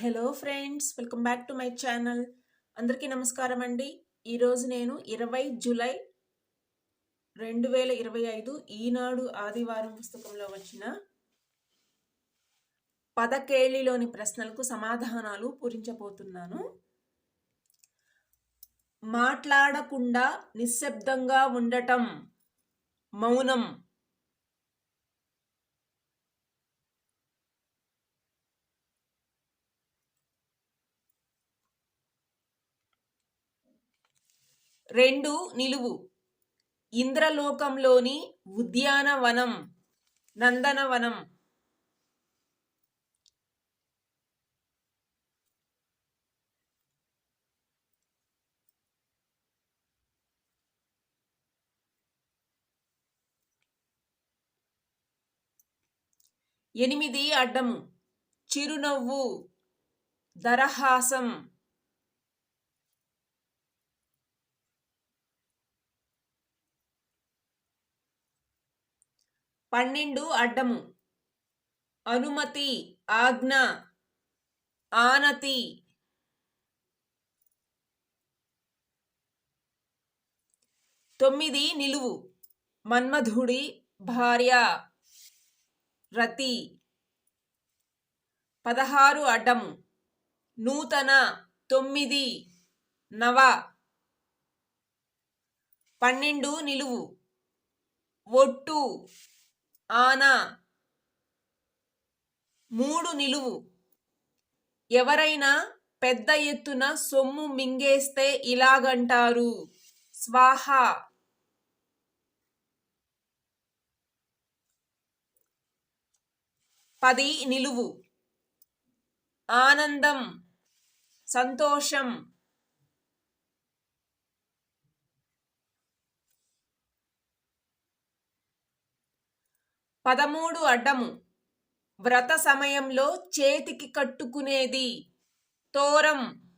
Hello friends welcome back to my channel. అందరికీ నమస్కారం అండి. ఈరోజు నేను ఇరవై జూలై రెండు వేల ఇరవై ఐదు ఈనాడు ఆదివారం పుస్తకంలో వచ్చిన పదకేళిలోని ప్రశ్నలకు సమాధానాలు పూరించబోతున్నాను. మాట్లాడకుండా నిశ్శబ్దంగా ఉండటం మౌనం రెండు నిలువు. ఇంద్రలోకంలోని ఉద్యానవనం నందనవనం. ఎనిమిది అడ్డము. చిరునవ్వు దరహాసం. పన్నెండు అడ్డము. అనుమతి ఆజ్ఞ ఆనతి. తొమ్మిది నిలువు. మన్మధుడి భార్య రతి. పదహారు అడ్డము. నూతన తొమ్మిది నవ. పన్నెండు నిలువు. ఒట్టు. ఆనా. మూడు నిలువు. ఎవరైనా పెద్ద ఎత్తున సొమ్ము మింగేస్తే ఇలాగంటారు. స్వాహ. పది నిలువు. ఆనందం. సంతోషం. పదమూడు అడ్డము. వ్రత సమయంలో చేతికి కట్టుకునేది. తోరం.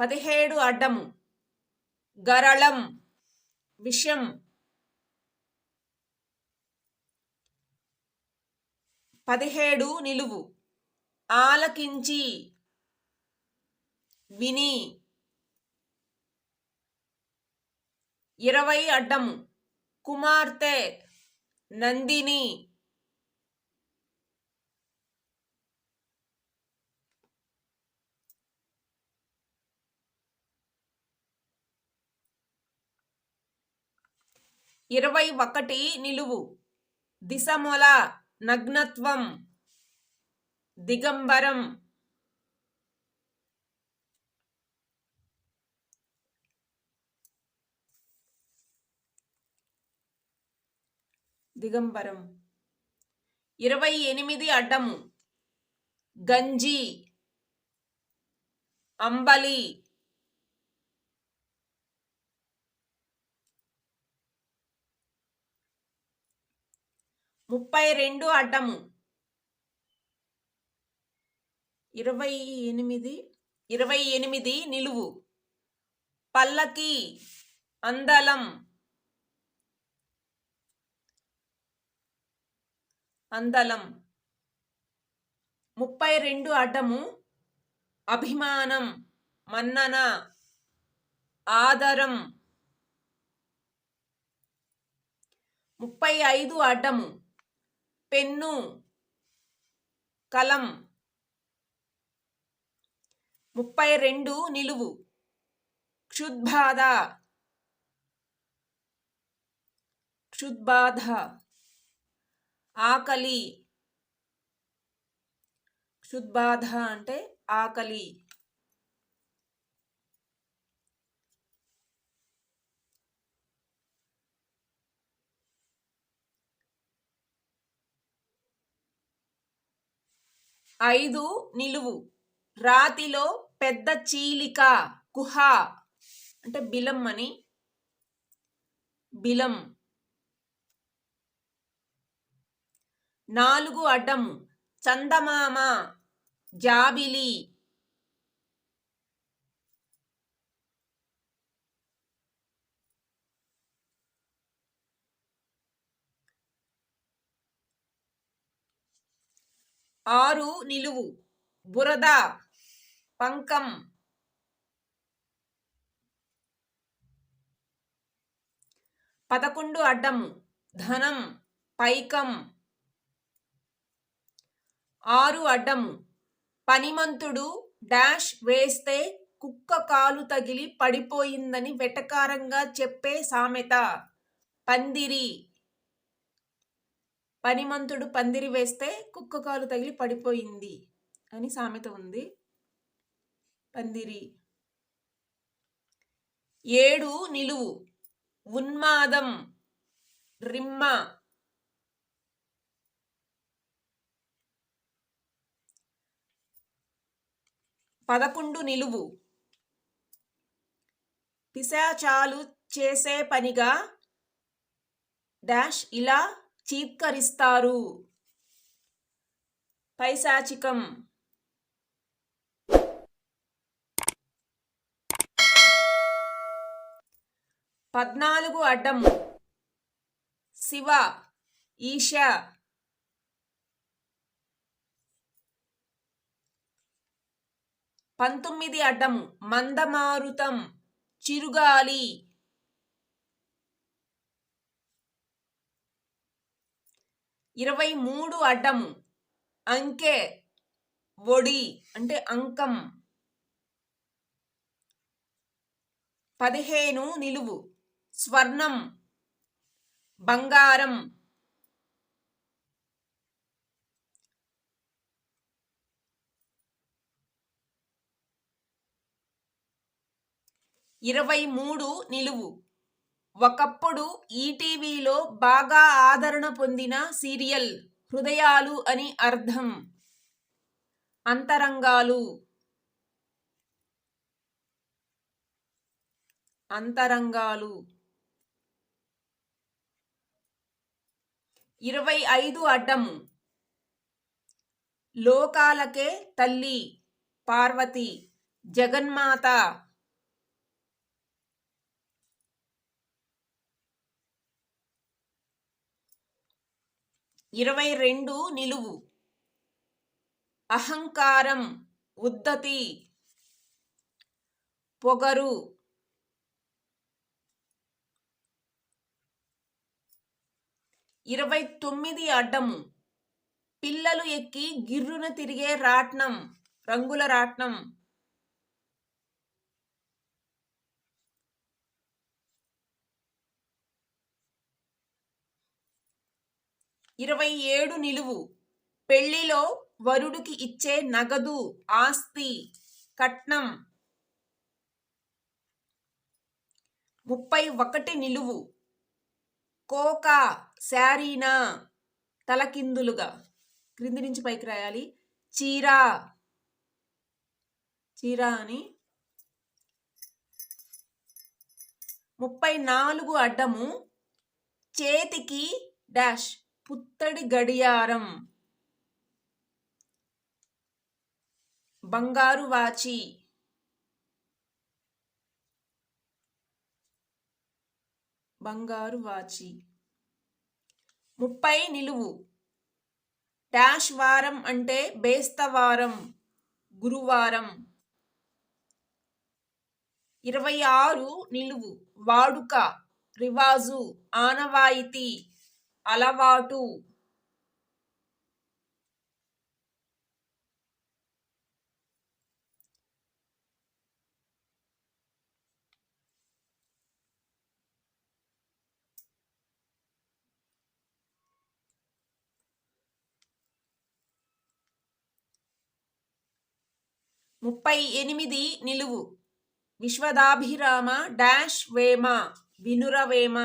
పదిహేడు అడ్డము. గరళం. విషం. పదిహేడు నిలువు. ఆలకించి. విని. ఇరవై అడ్డము. కుమార్తె నందిని. ఇరవై ఒకటి నిలువు. దిశమొల నగ్నత్వం. దిగంబరం. దిగంబరం. ఇరవై ఎనిమిది అడ్డము. గంజి. అంబలి. ముప్పై రెండు అడ్డము. ఇరవై ఎనిమిది ఇరవై ఎనిమిది నిలువు. పల్లకి అందలం. అందలం. ముప్పై రెండు అడ్డము అభిమానం మన్నన ఆదరం. ముప్పై ఐదు అడ్డము పెన్ను కలం. ముప్పై రెండు నిలువు క్షుద్బాధ. క్షుద్బాధ. ఆకలి. క్షుద్బాధ అంటే ఆకలి. ఐదు నిలువు. రాతిలో పెద్ద చీలిక కుహ అంటే బిలం అని. బిలం. నాలుగు అడ్డం చందమామ జాబిలి. ఆరు నిలువు. బురద పంకం. పదకొండు అడ్డము. ధనం పైకం. ఆరు అడ్డము. పనిమంతుడు డాష్ వేస్తే కుక్క కాలు తగిలి పడిపోయిందని వెటకారంగా చెప్పే సామెత. పందిరి. పనిమంతుడు పందిరి వేస్తే కుక్క కాలు తగిలి పడిపోయింది అని సామెత ఉంది. పందిరి. ఏడు నిలువు. ఉన్మాదం. రిమ్మ. పదకొండు నిలువు. పిశాచాలు చేసే పనిగా డాష్ ఇలా చీత్కరిస్తారు. పైశాచికం. పద్నాలుగు అడ్డము శివ ఈశ పంతొమ్మిది అడ్డం మందమారుతం. చిరుగాలి. ఇరవై మూడు అడ్డము. అంకె. ఒడి. అంటే అంకం. పదిహేను నిలువు. స్వర్ణం. బంగారం. ఇరవై మూడు నిలువు. ఒకప్పుడు ఈటీవీలో బాగా ఆదరణ పొందిన సీరియల్ హృదయాలు అని అర్థం. అంతరంగాలు. అంతరంగాలు. ఇరవై ఐదు అడ్డము. లోకాలకే తల్లి పార్వతి జగన్మాత ఇరవై రెండు నిలువు. అహంకారం ఉద్దతి. పొగరు. ఇరవై తొమ్మిది అడ్డము. పిల్లలు ఎక్కి గిర్రున తిరిగే రాట్నం రంగుల రాట్నం. ఇరవై ఏడు నిలువు. పెళ్ళిలో వరుడికి ఇచ్చే నగదు ఆస్తి కట్నం. ముప్పై ఒకటి నిలువు. కోక శారీనా తలకిందులుగా. క్రింది నుంచి పైకి రాయాలి. చీరా. చీర అని. ముప్పై నాలుగు అడ్డము. చేతికి డాష్. పుత్తడి గడియారం. బంగారు వాచి. బంగారు వాచి. ముప్పై నిలువు. డాష్ వారం అంటే బేస్తవారం గురువారం. ఇరవై ఆరు నిలువు. వాడుక రివాజు ఆనవాయితీ. అలవాటు. ముప్పై ఎనిమిది నిలువు. విశ్వదాభిరామ డాష్ వేమ వినురవేమ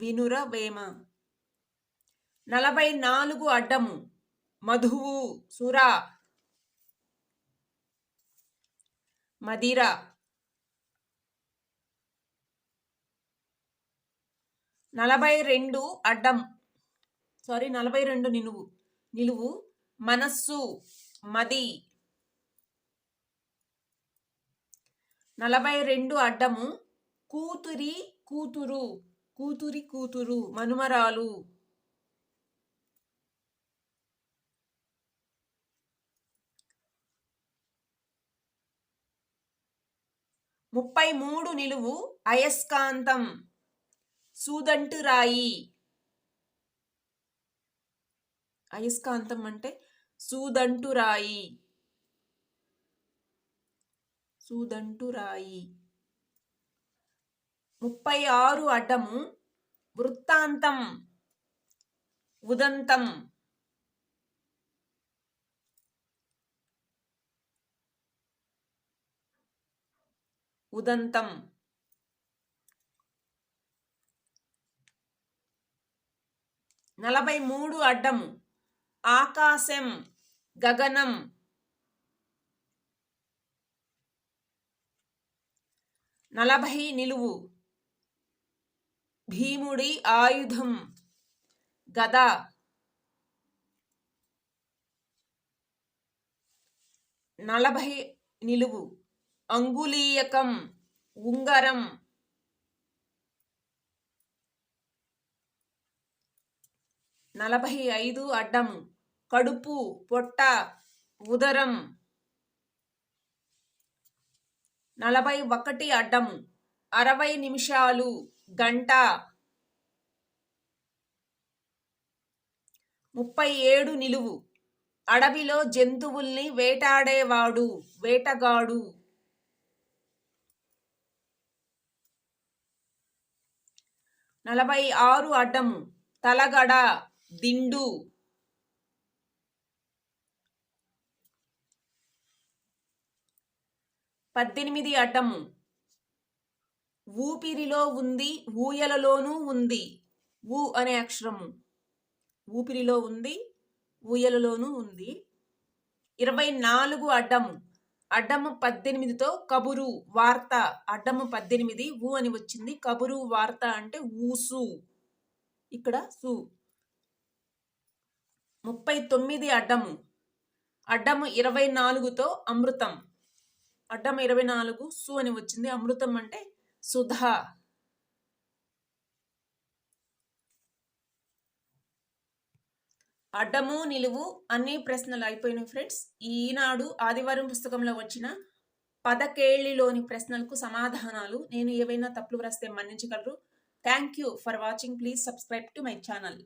వినురవేమ నలభై నాలుగు అడ్డము. మధువు సుర. మదిర నలభై రెండు అడ్డం. సారీ నలభై రెండు నిలువు. నిలువు. మనస్సు. మది. నలభై రెండు అడ్డము. కూతురి కూతురు. కూతురి కూతురు మనుమరాలు. ముప్పై మూడు నిలువు అయస్కాంతం. సూదంటు రాయి. అయస్కాంతం అంటే సూదంటు రాయి. సూదంటు రాయి. ముప్పై ఆరు అడ్డము వృత్తాంతం ఉదంతం. ఉదంతం. నలభై మూడు అడ్డము ఆకాశం గగనం. నలభై నిలువు భీముడి ఆయుధం. గద. నలభై నిలువు. అంగులీయకం. ఉంగరం. నలభై ఐదు అడ్డము. కడుపు పొట్ట ఉదరం. నలభై ఒకటి అడ్డము. అరవై నిమిషాలు. గంట. ముప్పై ఏడు నిలువు. అడవిలో జంతువుల్ని వేటాడేవాడు వేటగాడు. నలభై ఆరు అడ్డము. తలగడ దిండు. పద్దెనిమిది అడ్డము. ఊపిరిలో ఉంది ఊయలలోనూ ఉంది. ఊ అనే అక్షరము. ఊపిరిలో ఉంది ఊయలలోనూ ఉంది. ఇరవై నాలుగు అడ్డము. అడ్డము పద్దెనిమిదితో కబురు వార్త. అడ్డము పద్దెనిమిది ఊ అని వచ్చింది. కబురు వార్త అంటే ఊసు. ఇక్కడ సు. ముప్పై తొమ్మిది అడ్డము. అడ్డము ఇరవై నాలుగుతో అమృతం. అడ్డం ఇరవై నాలుగు సు అని వచ్చింది. అమృతం అంటే సుధా. అడ్డము నిలువు అన్ని ప్రశ్నలు అయిపోయినాయి ఫ్రెండ్స్. ఈనాడు ఆదివారం పుస్తకంలో వచ్చిన పదకేళ్ళిలోని ప్రశ్నలకు సమాధానాలు నేను ఏవైనా తప్పులు వ్రాస్తే మన్నించగలరు? Thank you for watching please subscribe to my channel